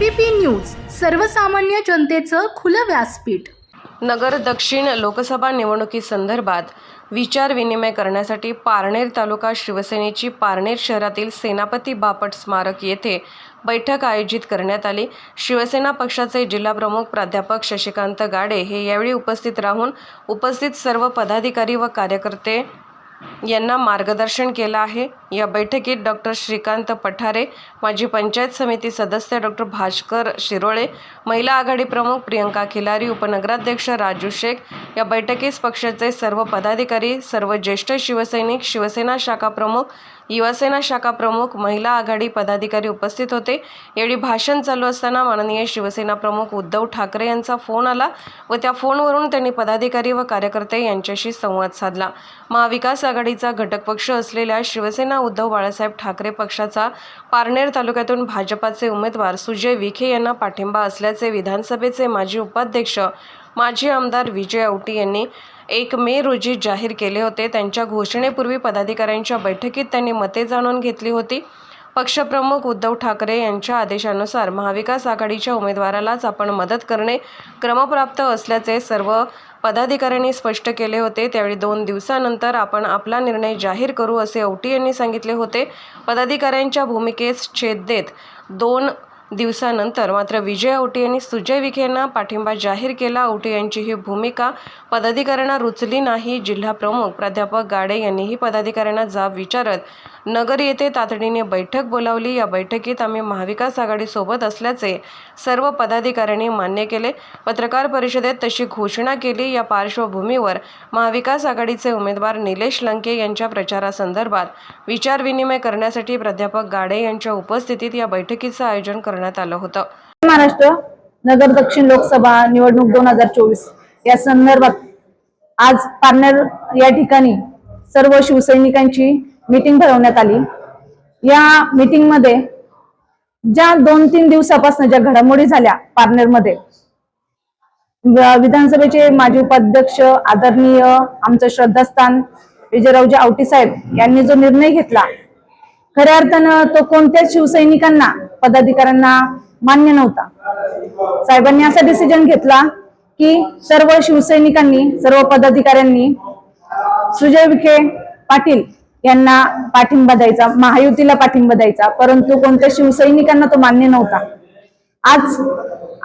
ABP news सर्वसामान्य जनतेचं खुलं व्यासपीठ. नगर दक्षिण लोकसभा निवडणुकीसंदर्भात विचार विनिमय करण्यासाठी पारनेर तालुका शिवसेनेची पारनेर शहरातील सेनापती बापट स्मारक येथे बैठक आयोजित करण्यात आली. शिवसेना पक्षाचे जिल्हाप्रमुख प्राध्यापक शशिकांत गाडे हे यावेळी उपस्थित राहून उपस्थित सर्व पदाधिकारी व कार्यकर्ते यांना मार्गदर्शन केलं आहे. या बैठकीत डॉक्टर श्रीकांत पठारे माजी पंचायत समिती सदस्य डॉक्टर भास्कर शिरोळे महिला आघाडी प्रमुख प्रियंका खिलारी उपनगराध्यक्ष राजू शेख या बैठकीस पक्षाचे सर्व पदाधिकारी सर्व ज्येष्ठ शिवसैनिक शिवसेना शाखा प्रमुख युवासेना शाखा प्रमुख महिला आघाडी पदाधिकारी उपस्थित होते. यावेळी भाषण चालू असताना माननीय शिवसेना प्रमुख उद्धव ठाकरे यांचा फोन आला व त्या फोनवरून त्यांनी पदाधिकारी व कार्यकर्ते यांच्याशी संवाद साधला. महाविकास आघाडीचा घटक पक्ष असलेल्या शिवसेना उद्धव बाळासाहेब ठाकरे पक्षाचा पारनेर तालुक्यातून भाजपाचे उमेदवार सुजय विखे यांना पाठिंबा असल्याचे विधानसभेचे माजी उपाध्यक्ष माजी आमदार विजय औटी यांनी एक मे रोजी जाहीर केले होते. त्यांच्या घोषणेपूर्वी पदाधिकाऱ्यांच्या बैठकीत त्यांनी मते जाणून घेतली होती. पक्षप्रमुख उद्धव ठाकरे यांच्या आदेशानुसार महाविकास आघाडीच्या उमेदवारालाच आपण मदत करणे क्रमप्राप्त असल्याचे सर्व पदाधिकाऱ्यांनी स्पष्ट केले होते. त्यावेळी दोन दिवसानंतर आपण आपला निर्णय जाहीर करू असे औटी यांनी सांगितले होते. पदाधिकाऱ्यांच्या भूमिकेस छेद देत दोन दिवसानंतर मात्र विजय औटी यांनी सुजय विखेंना पाठिंबा जाहीर केला. औटी यांची ही भूमिका पदाधिकाऱ्यांना रुचली नाही. जिल्हा प्रमुख प्राध्यापक गाडे यांनीही पदाधिकाऱ्यांना जाब विचारत नगर येथे तातडीने बैठक बोलावली. या बैठकीत आम्ही महाविकास आघाडीसोबत असल्याचे सर्व पदाधिकाऱ्यांनी मान्य केले. पत्रकार परिषदेत तशी घोषणा केली. या पार्श्वभूमीवर महाविकास आघाडीचे उमेदवार निलेश लंके यांच्या प्रचारासंदर्भात विचारविनिमय करण्यासाठी प्राध्यापक गाडे यांच्या उपस्थितीत या बैठकीचं आयोजन करण्यात आलं होतं. महाराष्ट्र नगर दक्षिण लोकसभा निवडणूक दोन हजार चोवीस या संदर्भात आज पारनेर या ठिकाणी सर्व शिवसैनिकांची मीटिंग भरवण्यात आली. या मीटिंगमध्ये ज्या दोन तीन दिवसापासून ज्या घडामोडी झाल्या पारनेरमध्ये विधानसभेचे माजी उपाध्यक्ष आदरणीय आमचं श्रद्धास्थान विजयरावजी आवटी साहेब यांनी जो निर्णय घेतला खऱ्या अर्थानं तो कोणत्याच शिवसैनिकांना पदाधिकाऱ्यांना मान्य नव्हता. साहेबांनी असा डिसिजन घेतला की सर्व शिवसैनिकांनी सर्व पदाधिकाऱ्यांनी सुजय विखे पाटील यांना पाठिंबा द्यायचा महायुतीला पाठिंबा द्यायचा परंतु कोणत्या शिवसैनिकांना तो मान्य नव्हता. आज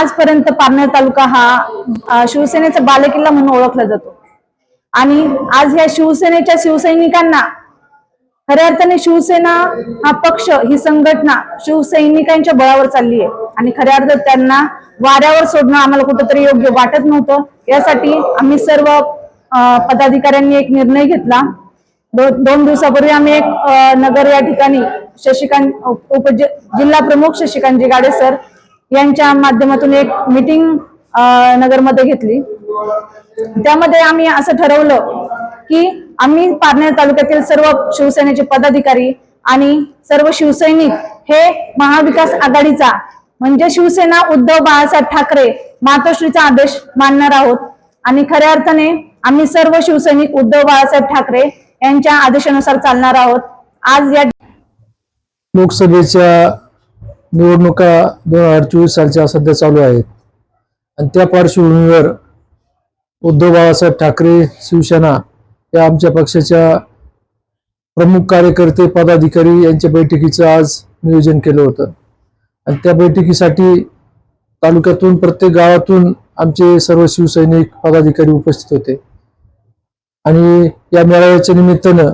आजपर्यंत पारनेर तालुका हा शिवसेनेचा बालेकिल्ला म्हणून ओळखला जातो. आणि आज या शिवसेनेच्या शिवसैनिकांना खऱ्या अर्थाने शिवसेना हा पक्ष ही संघटना शिवसैनिकांच्या बळावर चालली आहे आणि खऱ्या अर्थात त्यांना वाऱ्यावर सोडणं आम्हाला कुठंतरी योग्य वाटत नव्हतं. यासाठी आम्ही सर्व पदाधिकाऱ्यांनी एक निर्णय घेतला. दोन दोन दिवसापूर्वी आम्ही एक नगर या ठिकाणी शशिकांत उप जिल्हा प्रमुख शशिकांतजी गाडे सर यांच्या माध्यमातून एक मिटिंग नगरमध्ये घेतली. त्यामध्ये आम्ही असं ठरवलं की आम्ही पारनेर तालुक्यातील सर्व शिवसेनेचे पदाधिकारी आणि सर्व शिवसैनिक हे महाविकास आघाडीचा म्हणजे शिवसेना उद्धव बाळासाहेब ठाकरे मातोश्रीचा आदेश मानणार आहोत. आणि खऱ्या अर्थाने आम्ही सर्व शिवसैनिक उद्धव बाळासाहेब ठाकरे यांच्या आदेशानुसार चालणार आहोत. आज या लोकसभेच्या निवडणुका दोन हजार चोवीस सालच्या सध्या चालू आहेत. आणि त्या पार्श्वभूमीवर उद्धव बाळासाहेब ठाकरे शिवसेना या आमच्या पक्षाच्या प्रमुख कार्यकर्ते पदाधिकारी यांच्या बैठकीचं आज नियोजन केलं होतं. आणि त्या बैठकीसाठी तालुक्यातून प्रत्येक गावातून आमचे सर्व शिवसैनिक पदाधिकारी उपस्थित होते. आणि या मेळाव्याच्या निमित्तानं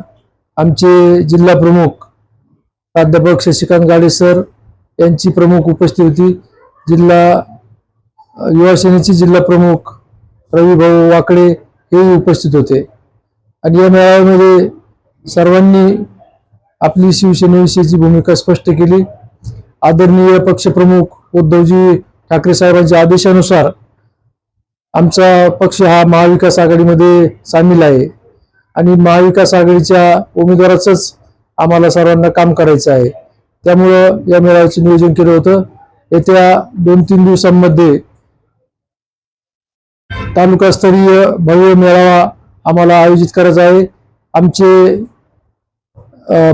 आमचे जिल्हा प्रमुख प्राध्यापक शशिकांत गाडे सर यांची प्रमुख उपस्थिती होती. जिल्हा युवासेनेचे जिल्हा प्रमुख रवी भाऊ वाकडे हेही उपस्थित होते. आणि या मेळाव्यामध्ये सर्वांनी आपली शिवसेनेविषयीची भूमिका स्पष्ट केली. आदरणीय पक्षप्रमुख उद्धवजी ठाकरे साहेबांच्या आदेशानुसार आमचा पक्ष हा महाविकास आघाडीमध्ये सामील आहे. आणि महाविकास आघाडीच्या उमेदवाराचंच आम्हाला सर्वांना काम करायचं आहे. त्यामुळं या मेळाव्याचं नियोजन केलं होतं. येत्या दोन तीन दिवसांमध्ये तालुकास्तरीय भव्य मेळावा आम्हाला आयोजित करायचा आहे. आमचे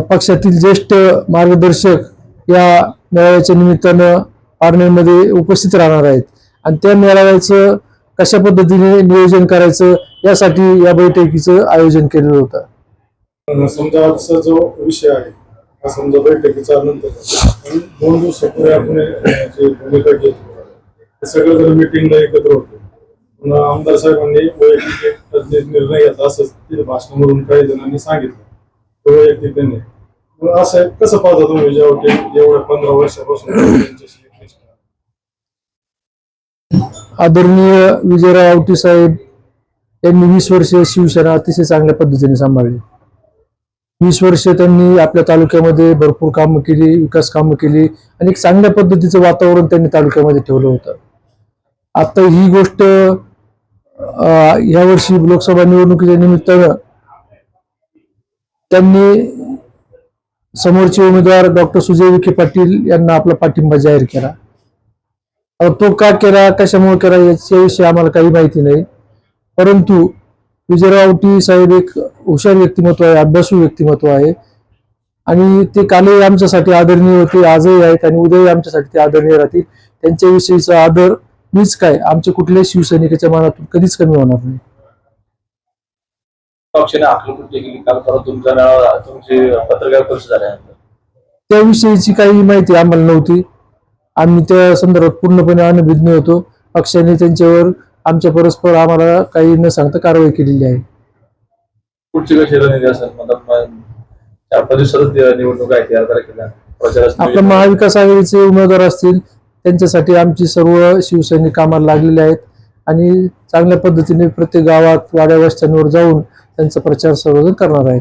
पक्षातील ज्येष्ठ मार्गदर्शक या मेळाव्याच्या निमित्तानं पारनेरमध्ये उपस्थित राहणार आहेत. आणि त्या मेळाव्याचं कशा पद्धतीने नियोजन करायचं यासाठी या बैठकीचं आयोजन केलेलं होतं. समजा आजचा जो विषय आहे हा समजा बैठकीचा नंतर दोन दिवसापूर्वी आपण जे भूमिका घेत ते जण मिटिंगला एकत्र होतो पुन्हा आमदार साहेबांनी वैयक्तिक तज्ञ निर्णय घेतला असं तिथे भाषणामधून काही जणांनी सांगितलं तो वैयक्तिक निर्णय. असं कसं पाहता तुम्ही जेवढे एवढ्या पंधरा वर्षापासून आदरणीय विजयराव आवटी साहेब यांनी वीस वर्ष शिवसेना अतिशय चांगल्या पद्धतीने सांभाळली. वीस वर्ष त्यांनी आपल्या तालुक्यामध्ये भरपूर कामं केली विकास कामं केली आणि एक चांगल्या पद्धतीचं वातावरण त्यांनी तालुक्यामध्ये ठेवलं होतं. आता ही गोष्ट यावर्षी लोकसभा निवडणुकीच्या निमित्तानं त्यांनी समोरचे उमेदवार डॉक्टर सुजय विखे पाटील यांना आपला पाठिंबा जाहीर केला. तो का केला कशामुळे केला याच्याविषयी आम्हाला काही माहिती नाही. परंतु विजयराव आवटी साहेब एक हुशार व्यक्तिमत्व आहे अभ्यासू व्यक्तिमत्व आहे. आणि ते कालही आमच्यासाठी आदरणीय होते आजही आहेत आणि उद्याही आमच्यासाठी ते आदरणीय राहतील. त्यांच्याविषयीचा आदर मीच काय आमच्या कुठल्याही शिवसैनिकाच्या मनातून कधीच कमी होणार नाही. त्याविषयीची काही माहिती आम्हाला नव्हती. आम्ही त्या संदर्भात पूर्णपणे अनभिज्ञ होतो. पक्षाने त्यांच्यावर आमच्या परस्पर आम्हाला काही न सांगता कारवाई केलेली आहे. आपल्या. महाविकास आघाडीचे उमेदवार असतील त्यांच्यासाठी आमची सर्व शिवसैनिक कामाला लागलेले आहेत. आणि चांगल्या पद्धतीने प्रत्येक गावात वाड्या वस्त्यांवर जाऊन त्यांचा प्रचार सर्वजण करणार आहेत.